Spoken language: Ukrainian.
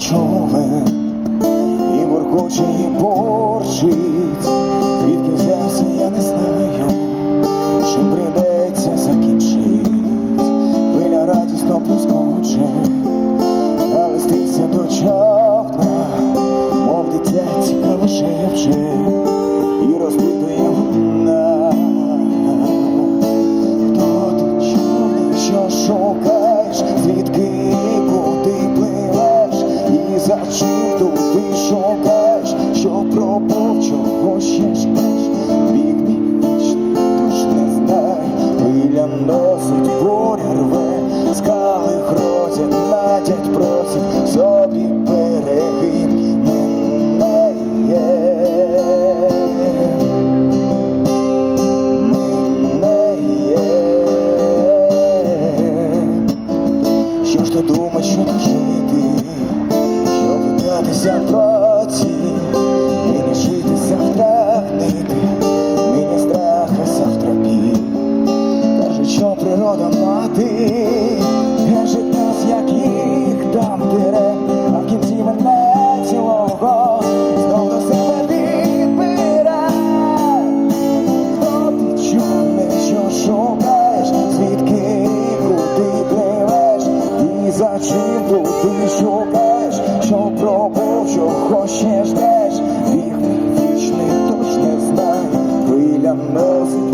Чове і буркоче, і борчить, звідки взявся, я не знаю. хочеш, біг мій вічний, тож не знай, Ілля носить буря рве, скали грозять, натять просить собі береги мене. Мене Що ж ти думаєш, що ти жити, що питатися про? подолати, каже нас, як їх там тире, а в кінці мене цілого знов до себе підбира. Хто ти чує, що шукаєш, звідки куди пливеш, і за чим туди шукаєш, що пробув, що хочеш теж, вік вічний точно знай, хвиля носить.